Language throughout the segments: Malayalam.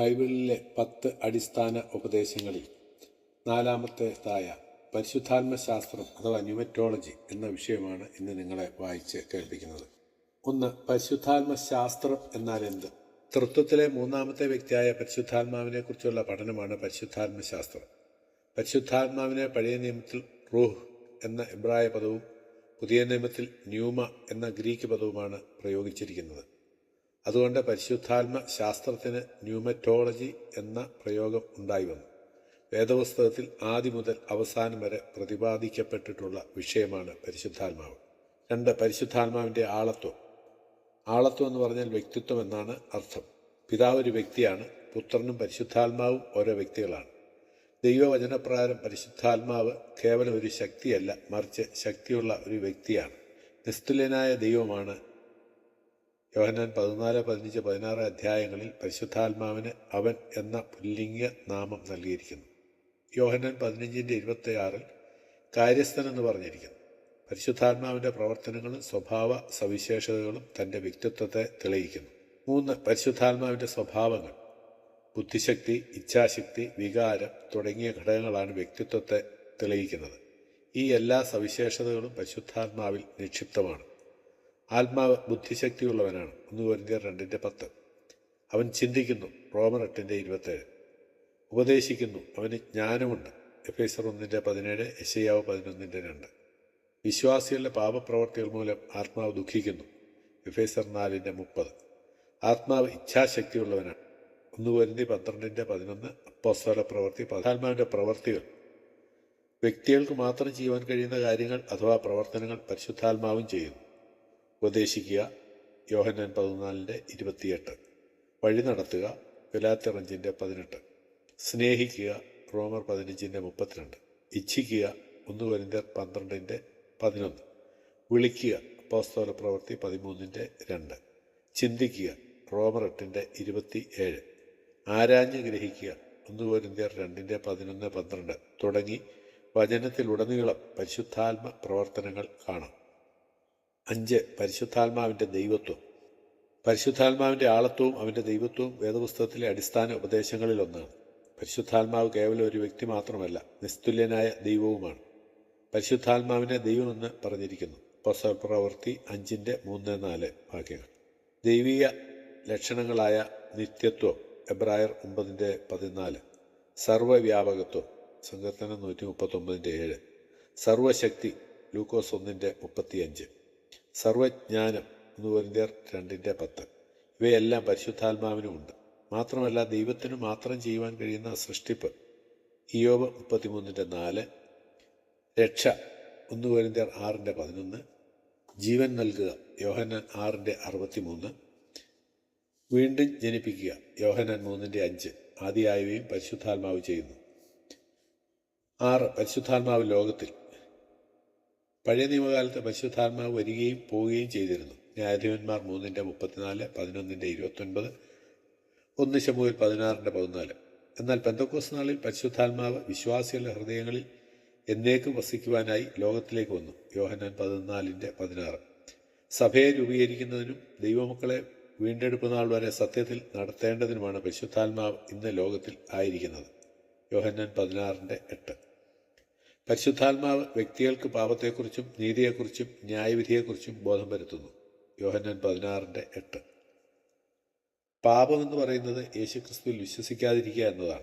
ബൈബിളിലെ പത്ത് അടിസ്ഥാന ഉപദേശങ്ങളിൽ നാലാമത്തേതായ പരിശുദ്ധാത്മ ശാസ്ത്രം അഥവാ ന്യൂമറ്റോളജി എന്ന വിഷയമാണ് ഇന്ന് നിങ്ങളെ വായിച്ച് കേൾപ്പിക്കുന്നത്. ഒന്ന് പരിശുദ്ധാത്മ ശാസ്ത്രം എന്നാൽ എന്ത്? തൃത്വത്തിലെ മൂന്നാമത്തെ വ്യക്തിയായ പരിശുദ്ധാത്മാവിനെ കുറിച്ചുള്ള പഠനമാണ് പരിശുദ്ധാത്മ ശാസ്ത്രം പരിശുദ്ധാത്മാവിനെ പഴയ നിയമത്തിൽ റൂഹ് എന്ന എബ്രായ പദവും പുതിയ നിയമത്തിൽ ന്യൂമ എന്ന ഗ്രീക്ക് പദവുമാണ് പ്രയോഗിച്ചിരിക്കുന്നത്. അതുകൊണ്ട് പരിശുദ്ധാത്മ ശാസ്ത്രത്തിന് ന്യൂമറ്റോളജി എന്ന പ്രയോഗം ഉണ്ടായി വന്നു. വേദപുസ്തകത്തിൽ ആദ്യം മുതൽ അവസാനം വരെ പ്രതിപാദിക്കപ്പെട്ടിട്ടുള്ള വിഷയമാണ് പരിശുദ്ധാത്മാവ്. രണ്ട് പരിശുദ്ധാത്മാവിന്റെ ആളത്വം. ആളത്വം എന്ന് പറഞ്ഞാൽ വ്യക്തിത്വം എന്നാണ് അർത്ഥം. പിതാവ് ഒരു വ്യക്തിയാണ് പുത്രനും പരിശുദ്ധാത്മാവും ഓരോ വ്യക്തികളാണ്. ദൈവവചനപ്രകാരം പരിശുദ്ധാത്മാവ് കേവലം ഒരു ശക്തിയല്ല മറിച്ച് ശക്തിയുള്ള ഒരു വ്യക്തിയാണ്. നിസ്തുലനായ ദൈവമാണ് യോഹന്നാൻ പതിനാല് പതിനഞ്ച് പതിനാറ് അധ്യായങ്ങളിൽ പരിശുദ്ധാത്മാവിന് അവൻ എന്ന പുല്ലിംഗ നാമം നൽകിയിരിക്കുന്നു. യോഹന്നാൻ പതിനഞ്ചിന്റെ ഇരുപത്തി ആറിൽ കാര്യസ്ഥൻ എന്ന് പറഞ്ഞിരിക്കുന്നു. പരിശുദ്ധാത്മാവിന്റെ പ്രവർത്തനങ്ങളും സ്വഭാവ സവിശേഷതകളും തന്റെ വ്യക്തിത്വത്തെ തെളിയിക്കുന്നു. മൂന്ന് പരിശുദ്ധാത്മാവിന്റെ സ്വഭാവങ്ങൾ ബുദ്ധിശക്തി ഇച്ഛാശക്തി വികാരം തുടങ്ങിയ ഘടകങ്ങളാണ് വ്യക്തിത്വത്തെ തെളിയിക്കുന്നത്. ഈ എല്ലാ സവിശേഷതകളും പരിശുദ്ധാത്മാവിൽ നിക്ഷിപ്തമാണ്. ആത്മാവ് ബുദ്ധിശക്തിയുള്ളവനാണ് ഒന്ന് കൊരിന്തിയർ രണ്ടിന്റെ പത്ത്. അവൻ ചിന്തിക്കുന്നു റോമർ എട്ടിന്റെ ഇരുപത്തേഴ്. ഉപദേശിക്കുന്നു അവന് ജ്ഞാനമുണ്ട്. എഫ് എസർ ഒന്നിന്റെ പതിനേഴ് യശയാവ് പതിനൊന്നിന്റെ രണ്ട്. വിശ്വാസികളുടെ പാപപ്രവർത്തികൾ മൂലം ആത്മാവ് ദുഃഖിക്കുന്നു. എഫ് എസർ നാലിന്റെ മുപ്പത്. ആത്മാവ് ഇച്ഛാശക്തിയുള്ളവനാണ്. ഒന്ന് കൊരിന്തി പന്ത്രണ്ടിന്റെ പതിനൊന്ന് അപ്പോസ്തല പ്രവൃത്തി പ്രധാത്മാവിന്റെ പ്രവർത്തികൾ വ്യക്തികൾക്ക് മാത്രം ചെയ്യുവാൻ കഴിയുന്ന കാര്യങ്ങൾ അഥവാ പ്രവർത്തനങ്ങൾ പരിശുദ്ധാത്മാവും ചെയ്യുന്നു. ഉപദേശിക്കുക. യോഹന്നാൻ പതിനാലിന്റെ ഇരുപത്തിയെട്ട്. വഴി നടത്തുക. വിലാത്തിറഞ്ചിന്റെ പതിനെട്ട്. സ്നേഹിക്കുക. റോമർ പതിനഞ്ചിന്റെ മുപ്പത്തിരണ്ട്. ഇച്ഛിക്കുക. ഒന്ന് വരിന്തർ പന്ത്രണ്ടിന്റെ പതിനൊന്ന്. വിളിക്കുക. അപ്പോസ്തോല പ്രവൃത്തി പതിമൂന്നിന്റെ രണ്ട്. ചിന്തിക്കുക. റോമർ എട്ടിന്റെ ഇരുപത്തി ഏഴ് ആരാഞ്ഞ് ഗ്രഹിക്കുക. ഒന്ന് കൊരിന്ത്യർ രണ്ടിന്റെ പതിനൊന്ന് പന്ത്രണ്ട്. തുടങ്ങി വചനത്തിലുടനീളം പരിശുദ്ധാത്മ പ്രവർത്തനങ്ങൾ കാണാം. അഞ്ച് പരിശുദ്ധാത്മാവിന്റെ ദൈവത്വം. പരിശുദ്ധാത്മാവിന്റെ ആളത്വവും അവന്റെ ദൈവത്വവും വേദപുസ്തകത്തിലെ അടിസ്ഥാന ഉപദേശങ്ങളിൽ ഒന്നാണ് പരിശുദ്ധാത്മാവ് കേവലം ഒരു വ്യക്തി മാത്രമല്ല നിസ്തുല്യനായ ദൈവവുമാണ്. പരിശുദ്ധാത്മാവിനെ ദൈവമെന്ന് പറഞ്ഞിരിക്കുന്നു. പ്രവൃത്തി അഞ്ചിന്റെ മൂന്ന് നാല് വാക്യങ്ങൾ. ദൈവീയ ലക്ഷണങ്ങളായ നിത്യത്വം എബ്രായർ ഒമ്പതിന്റെ പതിനാല്. സർവവ്യാപകത്വം സങ്കീർത്തനം നൂറ്റി മുപ്പത്തൊമ്പതിന്റെ ഏഴ്. സർവശക്തി ലൂക്കോസ് ഒന്നിന്റെ മുപ്പത്തിയഞ്ച്. സർവജ്ഞാനം എന്ന് പറഞ്ഞ രണ്ടിന്റെ പത്ത്. ഇവയെല്ലാം പരിശുദ്ധാത്മാവിനുമുണ്ട് മാത്രമല്ല ദൈവത്തിന് മാത്രം ചെയ്യുവാൻ കഴിയുന്ന സൃഷ്ടിപ്പ്. ഇയോബ് മുപ്പത്തിമൂന്നിന്റെ നാല് രക്ഷ ഒന്ന് കൊരിന്ത്യർ ആറിന്റെ പതിനൊന്ന് ജീവൻ നൽകുക യോഹന്നാൻ ആറിന്റെ അറുപത്തിമൂന്ന് വീണ്ടും ജനിപ്പിക്കുക യോഹന്നാൻ മൂന്നിന്റെ അഞ്ച്. ആദിയായവയും പരിശുദ്ധാത്മാവ് ചെയ്യുന്നു. ആറ് പരിശുദ്ധാത്മാവ് ലോകത്തിൽ പഴയ നിയമകാലത്ത് പരിശുദ്ധാത്മാവ് വരികയും പോവുകയും ചെയ്തിരുന്നു. ന്യായാധിപന്മാർ മൂന്നിന്റെ മുപ്പത്തിനാല് പതിനൊന്നിന്റെ ഇരുപത്തൊൻപത് ഒന്ന് ശമുവിൽ പതിനാറിന്റെ പതിനാല്. എന്നാൽ പെന്തക്കോസ് നാളിൽ പരിശുദ്ധാത്മാവ് വിശ്വാസികളുടെ ഹൃദയങ്ങളിൽ എന്നേക്കും വസിക്കുവാനായി ലോകത്തിലേക്ക് വന്നു. യോഹനാൻ പതിനാലിന്റെ പതിനാറ്. സഭയെ രൂപീകരിക്കുന്നതിനും ദൈവമക്കളെ വീണ്ടെടുപ്പ് നാൾ വരെ സത്യത്തിൽ നടത്തേണ്ടതിനുമാണ് പരിശുദ്ധാത്മാവ് ഇന്ന് ലോകത്തിൽ ആയിരിക്കുന്നത്. യോഹന്നാൻ പതിനാറിന്റെ എട്ട്. പരിശുദ്ധാത്മാവ് വ്യക്തികൾക്ക് പാപത്തെക്കുറിച്ചും നീതിയെക്കുറിച്ചും ന്യായവിധിയെക്കുറിച്ചും ബോധം വരുത്തുന്നു. യോഹന്നാൻ പതിനാറിന്റെ എട്ട്. പാപമെന്ന് പറയുന്നത് യേശുക്രിസ്തുവിൽ വിശ്വസിക്കാതിരിക്കുക എന്നതാണ്.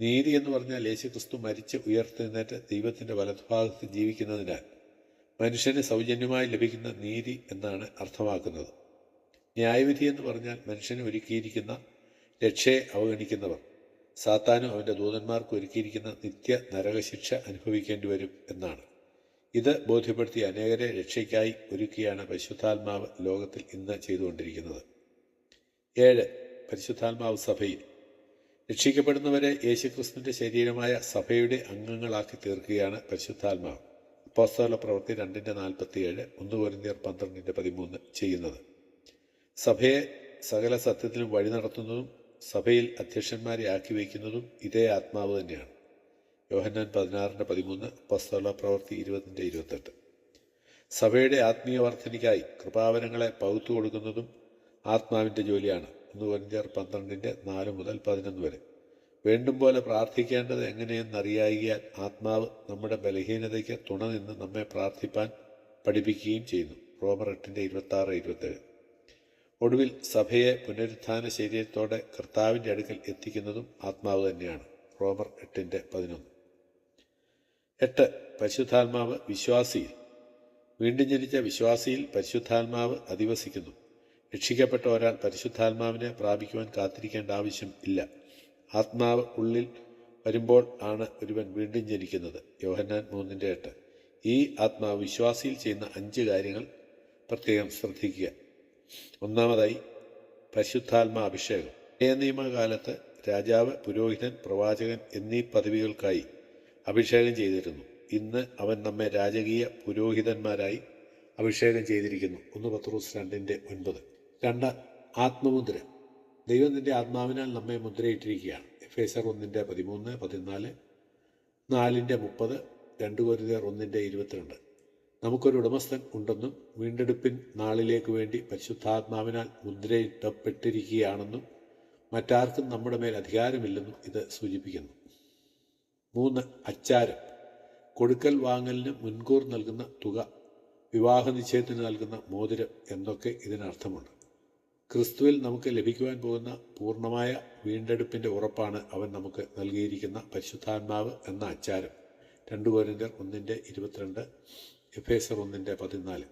നീതി എന്ന് പറഞ്ഞാൽ യേശുക്രിസ്തു മരിച്ച് ഉയർത്തെഴുന്നേറ്റ് ദൈവത്തിന്റെ വലതുഭാഗത്ത് ജീവിക്കുന്നതിനാൽ മനുഷ്യന് സൗജന്യമായി ലഭിക്കുന്ന നീതി എന്നാണ് അർത്ഥമാക്കുന്നത്. ന്യായവിധി എന്ന് പറഞ്ഞാൽ മനുഷ്യന് ഒരുക്കിയിരിക്കുന്ന രക്ഷയെ അവഗണിക്കുന്നവർ. സാത്താനും അവന്റെ ദൂതന്മാർക്ക് ഒരുക്കിയിരിക്കുന്ന നിത്യ നരകശിക്ഷ അനുഭവിക്കേണ്ടി വരും എന്നാണ്. ഇത് ബോധ്യപ്പെടുത്തി അനേകരെ രക്ഷയ്ക്കായി ഒരുക്കിയാണ് പരിശുദ്ധാത്മാവ് ലോകത്തിൽ ഇന്ന് ചെയ്തുകൊണ്ടിരിക്കുന്നത്. ഏഴ് പരിശുദ്ധാത്മാവ് സഭയിൽ. രക്ഷിക്കപ്പെടുന്നവരെ യേശുക്രിസ്തുവിന്റെ ശരീരമായ സഭയുടെ അംഗങ്ങളാക്കി തീർക്കുകയാണ് പരിശുദ്ധാത്മാവ്. അപ്പോസ്തല പ്രവൃത്തി രണ്ടിന്റെ നാൽപ്പത്തിയേഴ് ഒന്ന് കൊരിന്തിയർ പന്ത്രണ്ടിന്റെ പതിമൂന്ന് ചെയ്യുന്നത്. സഭയെ സകല സത്യത്തിലും വഴി നടത്തുന്നതും സഭയിൽ അധ്യക്ഷന്മാരെ ആക്കി വയ്ക്കുന്നതും ഇതേ ആത്മാവ് തന്നെയാണ്. യോഹന്നാൻ പതിനാറിന്റെ പതിമൂന്ന് പസ്തോള പ്രവൃത്തി ഇരുപതിന്റെ ഇരുപത്തെട്ട്. സഭയുടെ ആത്മീയ വർധനയ്ക്കായി കൃപാവനങ്ങളെ പകുത്തു കൊടുക്കുന്നതും ആത്മാവിന്റെ ജോലിയാണ്. ഒന്ന് കൊരിന്ത്യർ പന്ത്രണ്ടിന്റെ നാല് മുതൽ പതിനൊന്ന് വരെ. വേണ്ടും പോലെ പ്രാർത്ഥിക്കേണ്ടത് എങ്ങനെയെന്നറിയായിയാൽ ആത്മാവ് നമ്മുടെ ബലഹീനതയ്ക്ക് തുണ നിന്ന് നമ്മെ പ്രാർത്ഥിപ്പാൻ പഠിപ്പിക്കുകയും ചെയ്യുന്നു. റോമർ എട്ടിന്റെ ഇരുപത്താറ് ഇരുപത്തേഴ്. ഒടുവിൽ സഭയെ പുനരുത്ഥാന ശരീരത്തോടെ കർത്താവിന്റെ അടുക്കൽ എത്തിക്കുന്നതും ആത്മാവ് തന്നെയാണ്. റോമർ എട്ടിന്റെ പതിനൊന്ന്. എട്ട് പരിശുദ്ധാത്മാവ് വിശ്വാസിയിൽ. വീണ്ടും ജനിച്ച വിശ്വാസിയിൽ പരിശുദ്ധാത്മാവ് അധിവസിക്കുന്നു. രക്ഷിക്കപ്പെട്ട ഒരാൾ പരിശുദ്ധാത്മാവിനെ പ്രാപിക്കുവാൻ കാത്തിരിക്കേണ്ട ആവശ്യം ഇല്ല. ആത്മാവ് ഉള്ളിൽ വരുമ്പോൾ ആണ് ഒരുവൻ വീണ്ടും ജനിക്കുന്നത്. യോഹന്നാൻ മൂന്നിന്റെ എട്ട്. ഈ ആത്മാവ് വിശ്വാസിയിൽ ചെയ്യുന്ന അഞ്ച് കാര്യങ്ങൾ പ്രത്യേകം ശ്രദ്ധിക്കുക. ഒന്നാമതായി പരിശുദ്ധാത്മാ അഭിഷേകം ഏ നിയമകാലത്ത് രാജാവ് പുരോഹിതൻ പ്രവാചകൻ എന്നീ പദവികൾക്കായി അഭിഷേകം ചെയ്തിരുന്നു. ഇന്ന് അവൻ നമ്മെ രാജകീയ പുരോഹിതന്മാരായി അഭിഷേകം ചെയ്തിരിക്കുന്നു. ഒന്ന് പത്രോസ് രണ്ടിന്റെ ഒൻപത്. രണ്ട് ആത്മമുദ്ര. ദൈവം നിന്റെ ആത്മാവിനാൽ നമ്മെ മുദ്രയിട്ടിരിക്കുകയാണ്. എഫ് എസ് ആർ ഒന്നിന്റെ പതിമൂന്ന് പതിനാല് നാലിന്റെ മുപ്പത് രണ്ട് കോരിതർ ഒന്നിന്റെ ഇരുപത്തിരണ്ട്. നമുക്കൊരു ഉടമസ്ഥൻ ഉണ്ടെന്നും വീണ്ടെടുപ്പിൻ നാളിലേക്ക് വേണ്ടി പരിശുദ്ധാത്മാവിനാൽ മുദ്രയിട്ടപ്പെട്ടിരിക്കുകയാണെന്നും മറ്റാർക്കും നമ്മുടെ മേൽ അധികാരമില്ലെന്നും ഇത് സൂചിപ്പിക്കുന്നു. മൂന്ന് അച്ചാരം. കൊടുക്കൽ വാങ്ങലിന് മുൻകൂർ നൽകുന്ന തുക വിവാഹ നിശ്ചയത്തിന് നൽകുന്ന മോതിരം എന്നൊക്കെ ഇതിനർത്ഥമുണ്ട്. ക്രിസ്തുവിൽ നമുക്ക് ലഭിക്കുവാൻ പോകുന്ന പൂർണമായ വീണ്ടെടുപ്പിന്റെ ഉറപ്പാണ് അവൻ നമുക്ക് നൽകിയിരിക്കുന്ന പരിശുദ്ധാത്മാവ് എന്ന അച്ചാരം. രണ്ടു കോരിന്തർ ഒന്നിന്റെ ഇരുപത്തിരണ്ട് എഫേസർ ഒന്നിന്റെ പതിനാല്.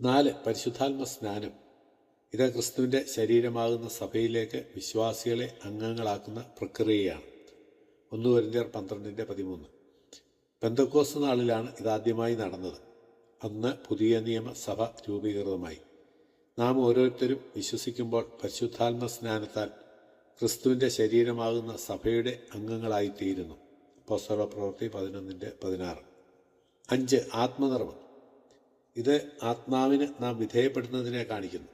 നാല് പരിശുദ്ധാത്മ സ്നാനം. ഇത് ക്രിസ്തുവിന്റെ ശരീരമാകുന്ന സഭയിലേക്ക് വിശ്വാസികളെ അംഗങ്ങളാക്കുന്ന പ്രക്രിയയാണ്. ഒന്ന് കോരിന്തർ പന്ത്രണ്ടിന്റെ പതിമൂന്ന്. പെന്തക്കോസ് നാളിലാണ് ഇതാദ്യമായി നടന്നത്. അന്ന് പുതിയ നിയമ സഭ രൂപീകൃതമായി. നാം ഓരോരുത്തരും വിശ്വസിക്കുമ്പോൾ പരിശുദ്ധാത്മ സ്നാനത്താൽ ക്രിസ്തുവിന്റെ ശരീരമാകുന്ന സഭയുടെ അംഗങ്ങളായിത്തീരുന്നു. പുസ്തക പ്രവൃത്തി പതിനൊന്നിന്റെ പതിനാറ്. അഞ്ച് ആത്മനിർവം ഇത് ആത്മാവിന് നാം വിധേയപ്പെടുന്നതിനെ കാണിക്കുന്നു.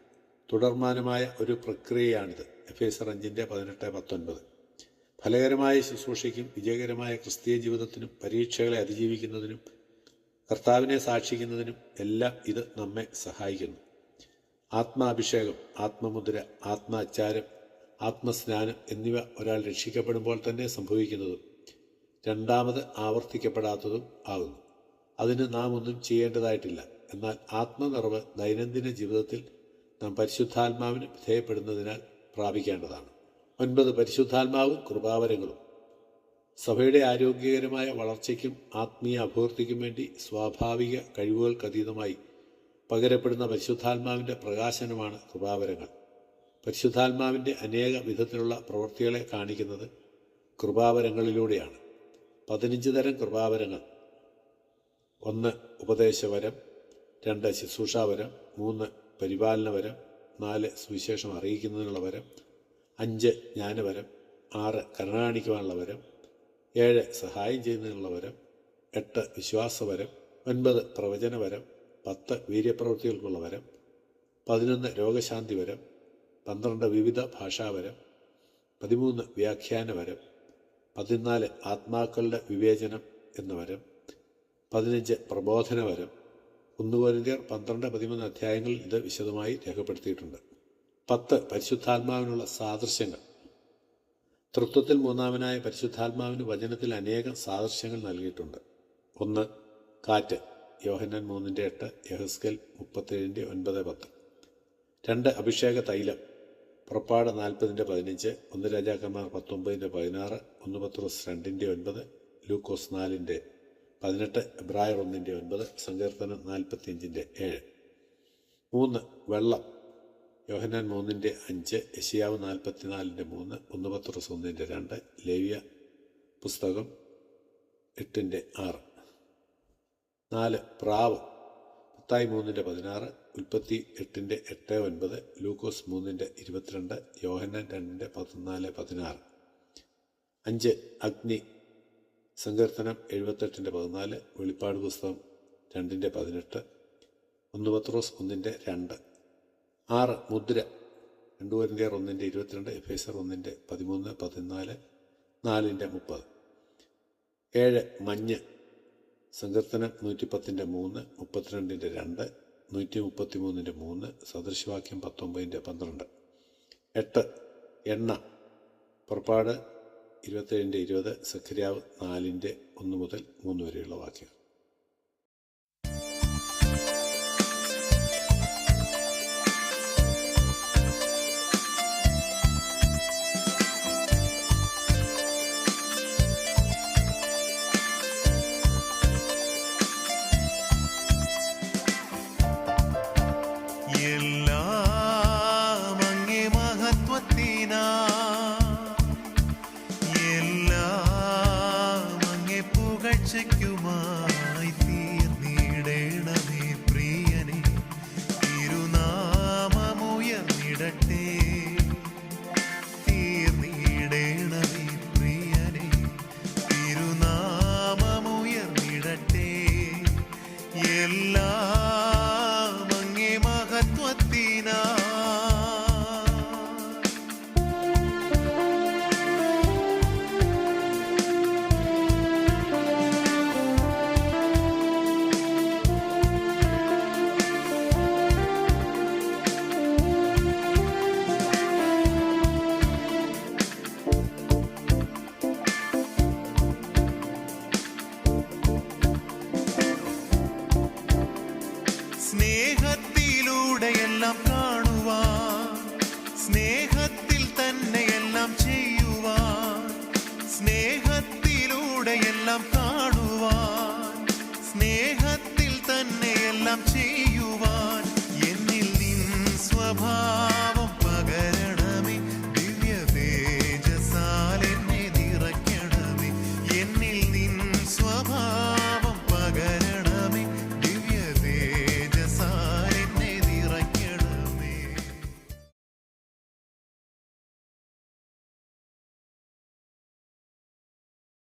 തുടർമാനമായ ഒരു പ്രക്രിയയാണിത്. എഫ് എസ് അഞ്ചിന്റെ പതിനെട്ട് പത്തൊൻപത്. ഫലകരമായ ശുശ്രൂഷയ്ക്കും വിജയകരമായ ക്രിസ്തീയ ജീവിതത്തിനും പരീക്ഷകളെ അതിജീവിക്കുന്നതിനും കർത്താവിനെ സാക്ഷിക്കുന്നതിനും എല്ലാം ഇത് നമ്മെ സഹായിക്കുന്നു. ആത്മാഭിഷേകം ആത്മമുദ്ര ആത്മാച്ചാരം ആത്മസ്നാനം എന്നിവ ഒരാൾ രക്ഷിക്കപ്പെടുമ്പോൾ തന്നെ സംഭവിക്കുന്നതും രണ്ടാമത് ആവർത്തിക്കപ്പെടാത്തതും ആകുന്നു. അതിന് നാം ഒന്നും ചെയ്യേണ്ടതായിട്ടില്ല. എന്നാൽ ആത്മനിറവ് ദൈനംദിന ജീവിതത്തിൽ നാം പരിശുദ്ധാത്മാവിന് വിധേയപ്പെടുന്നതിനാൽ പ്രാപിക്കേണ്ടതാണ്. ഒൻപത് പരിശുദ്ധാത്മാവ് കൃപാവരങ്ങളും. സഭയുടെ ആരോഗ്യകരമായ വളർച്ചയ്ക്കും ആത്മീയ അഭിവൃദ്ധിക്കും വേണ്ടി സ്വാഭാവിക കഴിവുകൾക്കതീതമായി പകരപ്പെടുന്ന പരിശുദ്ധാത്മാവിന്റെ പ്രകാശനമാണ് കൃപാവരങ്ങൾ. പരിശുദ്ധാത്മാവിന്റെ അനേക വിധത്തിലുള്ള പ്രവൃത്തികളെ കാണിക്കുന്നത് കൃപാവരങ്ങളിലൂടെയാണ്. പതിനഞ്ച് തരം കൃപാവരങ്ങൾ. ഒന്ന് ഉപദേശവരം രണ്ട് ശുശ്രൂഷാവരം മൂന്ന് പരിപാലനവരം നാല് സുവിശേഷം അറിയിക്കുന്നതിനുള്ള വരം അഞ്ച് ജ്ഞാനവരം ആറ് കരുണ കാണിക്കുവാനുള്ള വരം ഏഴ് സഹായം ചെയ്യുന്നതിനുള്ള വരം എട്ട് വിശ്വാസവരം ഒൻപത് പ്രവചനവരം പത്ത് വീര്യപ്രവൃത്തികൾക്കുള്ള വരം പതിനൊന്ന് രോഗശാന്തി വരം പന്ത്രണ്ട് വിവിധ ഭാഷാവരം പതിമൂന്ന് വ്യാഖ്യാനവരം പതിനാല് ആത്മാക്കളുടെ വിവേചനം എന്ന വരം പതിനഞ്ച് പ്രബോധന വരം. ഒന്ന് കോരിന്ത്യർ പന്ത്രണ്ട് പതിമൂന്ന് അധ്യായങ്ങളിൽ ഇത് വിശദമായി രേഖപ്പെടുത്തിയിട്ടുണ്ട്. പത്ത് പരിശുദ്ധാത്മാവിനുള്ള സാദൃശ്യങ്ങൾ. തൃത്വത്തിൽ മൂന്നാമനായ പരിശുദ്ധാത്മാവിന് വചനത്തിൽ അനേകം സാദൃശ്യങ്ങൾ നൽകിയിട്ടുണ്ട്. ഒന്ന് കാറ്റ്. യോഹന്നാൻ മൂന്നിന്റെ എട്ട് യഹസ്കൽ മുപ്പത്തേഴിന്റെ ഒൻപത് പത്ത്. രണ്ട് അഭിഷേക തൈലം. പുറപ്പാട് നാൽപ്പതിന്റെ പതിനഞ്ച് ഒന്ന് രാജാക്കന്മാർ പത്തൊമ്പതിന്റെ പതിനാറ് ഒന്ന് പത്രോസ് രണ്ടിന്റെ ഒൻപത് ലൂക്കോസ് നാലിന്റെ പതിനെട്ട് എബ്രായർ ഒന്നിന്റെ ഒൻപത് സങ്കീർത്തനം നാൽപ്പത്തിയഞ്ചിന്റെ ഏഴ്. മൂന്ന് വെള്ളം. യോഹനാൻ മൂന്നിന്റെ അഞ്ച് യശിയാവ് നാൽപ്പത്തിനാലിന്റെ മൂന്ന് ഒന്ന് പത്തുറസ് ഒന്നിന്റെ രണ്ട് ലേവ്യ പുസ്തകം എട്ടിന്റെ ആറ്. നാല് പ്രാവ്. പത്തായി മൂന്നിന്റെ പതിനാറ് ഉൽപ്പത്തി എട്ടിന്റെ എട്ട് ഒൻപത് ലൂക്കോസ് മൂന്നിന്റെ ഇരുപത്തിരണ്ട് യോഹന്നാൻ രണ്ടിന്റെ പതിനാല് പതിനാറ്. അഞ്ച് അഗ്നി. സങ്കീർത്തനം എഴുപത്തെട്ടിന്റെ പതിനാല് വെളിപ്പാട് പുസ്തകം രണ്ടിന്റെ പതിനെട്ട് ഒന്ന് പത്രോസ് ഒന്നിന്റെ രണ്ട് ആറ് മുദ്ര രണ്ട് കോരിന്ത്യർ ഒന്നിന്റെ ഇരുപത്തിരണ്ട് എഫേസർ ഒന്നിന്റെ പതിമൂന്ന് പതിനാല് നാലിന്റെ മുപ്പത് ഏഴ് മഞ്ഞ് സങ്കീർത്തനം നൂറ്റിപ്പത്തിന്റെ മൂന്ന് മുപ്പത്തിരണ്ടിന്റെ രണ്ട് നൂറ്റി മുപ്പത്തി മൂന്നിന്റെ മൂന്ന് സദൃശവാക്യം പത്തൊമ്പതിന്റെ പന്ത്രണ്ട് എട്ട് എണ്ണ പുറപ്പാട് ഇരുപത്തേഴിന്റെ ഇരുപത് സഖര്യാവ് നാലിന്റെ ഒന്ന് മുതൽ മൂന്ന് വരെയുള്ള വാക്യങ്ങൾ. പുകഴ്ചയ്ക്കുമായി തീർന്നിടണമേ പ്രിയനെ. തിരുനാമമുയർന്നിടട്ടെ. തീർന്നിടണമേ പ്രിയനെ. തിരുനാമമുയർന്നിടട്ടെ. എല്ലാം അങ്ങേ മഹത്വത്തിനാ எல்லாம்